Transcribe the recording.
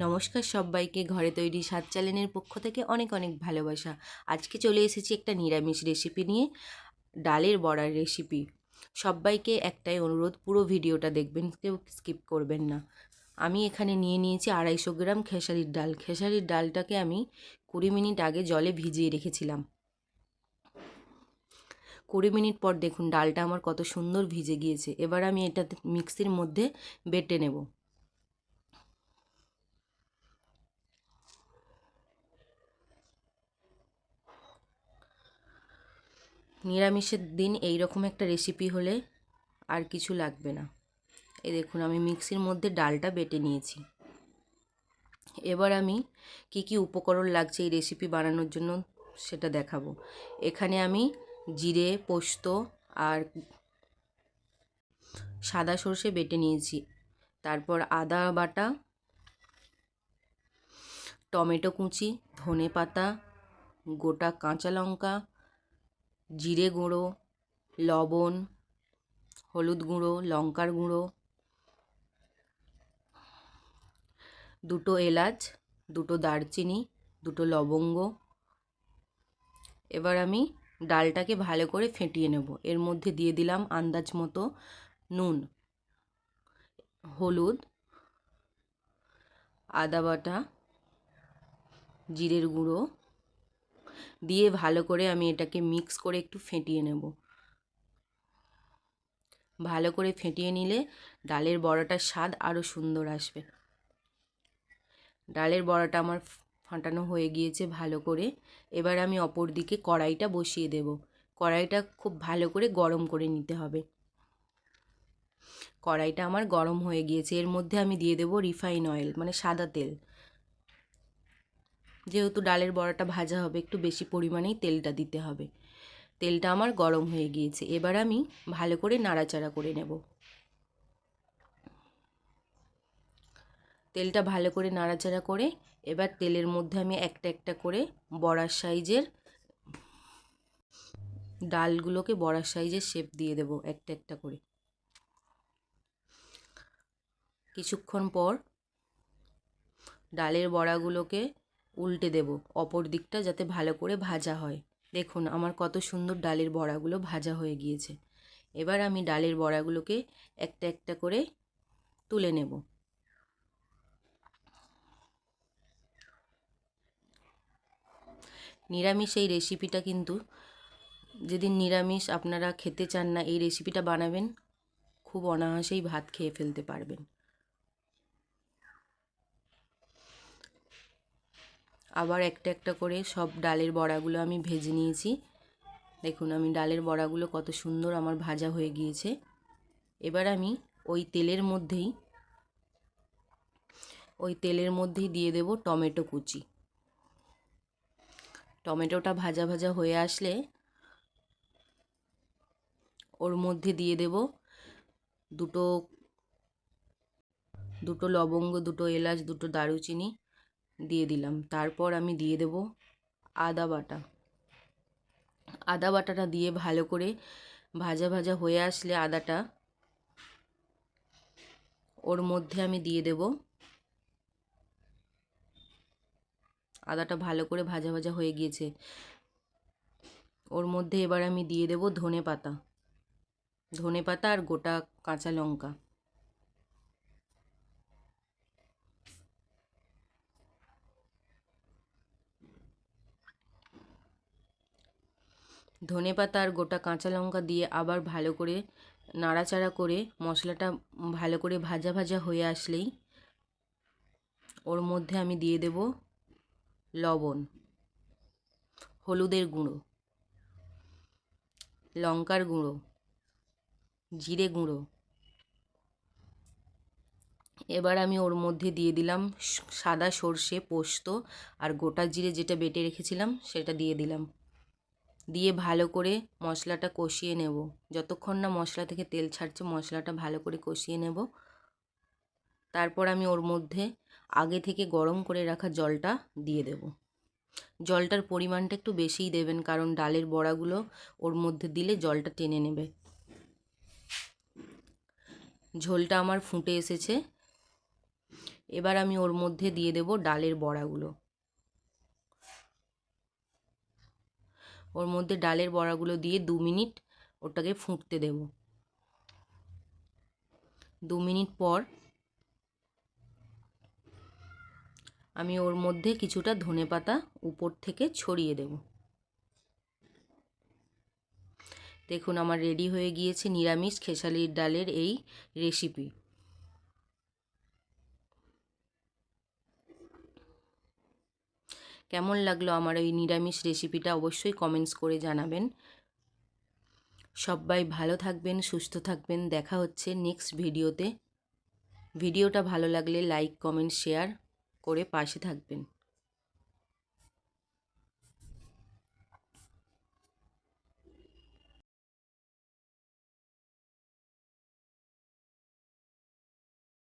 নমস্কার সবাইকে। ঘরে তৈরি স্বাদ চ্যানেলের পক্ষ থেকে অনেক অনেক ভালোবাসা। আজকে চলে এসেছি একটা নিরামিষ রেসিপি নিয়ে, ডালের বড়ার রেসিপি সবাইকে একটাই অনুরোধ, পুরো ভিডিওটা দেখবেন, কেউ স্কিপ করবেন না। আমি এখানে নিয়ে নিয়েছি আড়াইশো গ্রাম খেসারির ডাল। খেসারির ডালটাকে আমি কুড়ি মিনিট আগে জলে ভিজিয়ে রেখেছিলাম। কুড়ি মিনিট পর দেখুন, ডালটা আমার কত সুন্দর ভিজে গিয়েছে। এবার আমি এটা মিক্সির মধ্যে বেটে নেব। নিরামিষের দিন এই রকম একটা রেসিপি হলে আর কিছু লাগবে না। এই দেখুন, আমি মিক্সির মধ্যে ডালটা বেটে নিয়েছি। এবার আমি কি কি উপকরণ লাগছে এই রেসিপি বানানোর জন্য সেটা দেখাবো। এখানে আমি জিরে, পোস্ত আর সাদা সর্ষে বেটে নিয়েছি। তারপর আদা বাটা, টমেটো কুচি ধনে পাতা গোটা কাঁচা লঙ্কা জিরে গুঁড়ো, লবণ, হলুদ গুঁড়ো, লঙ্কার গুঁড়ো, দুটো এলাচ, দুটো দারচিনি, দুটো লবঙ্গ। এবার আমি ডালটাকে ভালো করে ফেটিয়ে নেব। এর মধ্যে দিয়ে দিলাম আন্দাজ মতো নুন, হলুদ, আদা বাটা, জিরের গুঁড়ো দিয়ে ভালো করে আমি এটাকে মিক্স করে একটু ফেটিয়ে নেব। ভালো করে ফেটিয়ে নিলে ডালের বড়াটার স্বাদ আরও সুন্দর আসবে। ডালের বড়াটা আমার ফাটানো হয়ে গিয়েছে ভালো করে। এবার আমি অপর দিকে কড়াইটা বসিয়ে দেব। কড়াইটা খুব ভালো করে গরম করে নিতে হবে। কড়াইটা আমার গরম হয়ে গিয়েছে। এর মধ্যে আমি দিয়ে দেব রিফাইন অয়েল মানে সাদা তেল। যেহেতু ডালের বড়াটা ভাজা হবে, একটু বেশি পরিমাণেই তেলটা দিতে হবে। তেলটা আমার গরম হয়ে গিয়েছে, এবার আমি ভালো করে নাড়াচাড়া করে নেব। তেলটা ভালো করে নাড়াচাড়া করে, এবার তেলের মধ্যে আমি একটা একটা করে বড়ার সাইজের ডালগুলোকে বড়ার সাইজের শেপ দিয়ে দেব, একটা একটা করে। কিছুক্ষণ পর ডালের বড়াগুলোকে উল্টে দেব, অপর দিকটা যাতে ভালো করে ভাজা হয়। দেখুন, আমার কত সুন্দর ডালের বড়াগুলো ভাজা হয়ে গিয়েছে। এবার আমি ডালের বড়াগুলোকে একটা একটা করে তুলে নেব। নিরামিষ এই রেসিপিটা কিন্তু, যেদিন নিরামিষ আপনারা খেতে চান না, এই রেসিপিটা বানাবেন, খুব অনায়াসেই ভাত খেয়ে ফেলতে পারবেন। আবার একটা একটা করে সব ডালের বড়াগুলো আমি ভেজে নিয়েছি। দেখুন, আমি ডালের বড়াগুলো কত সুন্দর আমার ভাজা হয়ে গিয়েছে। এবার আমি ওই তেলের মধ্যেই, ওই তেলের মধ্যেই দিয়ে দেব টমেটো কুচি। টমেটোটা ভাজা ভাজা হয়ে আসলে ওর মধ্যে দিয়ে দেব দুটো দুটো লবঙ্গ, দুটো এলাচ, দুটো দারুচিনি দিয়ে দিলাম। তারপর আমি দিয়ে দেব আদা বাটা। আদা বাটাটা দিয়ে ভালো করে ভাজা ভাজা হয়ে আসলে আদাটা ওর মধ্যে আমি দিয়ে দেব। আদাটা ভালো করে ভাজা ভাজা হয়ে গিয়েছে। ওর মধ্যে এবার আমি দিয়ে দেব ধনে পাতা। ধনে পাতা আর গোটা কাঁচা লঙ্কা। ধনে পাতা আর গোটা কাঁচা লঙ্কা দিয়ে আবার ভালো করে নাড়াচাড়া করে মশলাটা ভালো করে ভাজা ভাজা হয়ে আসলেই ওর মধ্যে আমি দিয়ে দেব লবণ, হলুদের গুঁড়ো, লঙ্কার গুঁড়ো, জিরে গুঁড়ো। এবার আমি ওর মধ্যে দিয়ে দিলাম সাদা সর্ষে পোস্ত আর গোটা জিরে যেটা বেটে রেখেছিলাম সেটা দিয়ে দিলাম। দিয়ে ভালো করে মশলাটা কষিয়ে নেব। যতক্ষণ না মশলা থেকে তেল ছাড়ছে, মশলাটা ভালো করে কষিয়ে নেব। তারপর আমি ওর মধ্যে আগে থেকে গরম করে রাখা জলটা দিয়ে দেব। জলটার পরিমাণটা একটু বেশিই দেবেন, কারণ ডালের বড়াগুলো ওর মধ্যে দিলে জলটা টেনে নেবে। ঝোলটা আমার ফুটে এসেছে। এবার আমি ওর মধ্যে দিয়ে দেব ডালের বড়াগুলো। ওর মধ্যে ডালের বড়াগুলো দিয়ে দু মিনিট ওটাকে ফুটতে দেব। দু মিনিট পর আমি ওর মধ্যে কিছুটা ধনে পাতা উপর থেকে ছড়িয়ে দেব। দেখুন, আমার রেডি হয়ে গিয়েছে নিরামিষ খেসারির ডালের এই রেসিপি। কেমন লাগল আমার ওই নিরামিষ রেসিপিটা অবশ্যই কমেন্টস করে জানাবেন। সবাই ভালো থাকবেন, সুস্থ থাকবেন। দেখা হচ্ছে নেক্সট ভিডিওতে ভিডিওটা ভালো লাগলে লাইক কমেন্ট শেয়ার করে পাশে থাকবেন।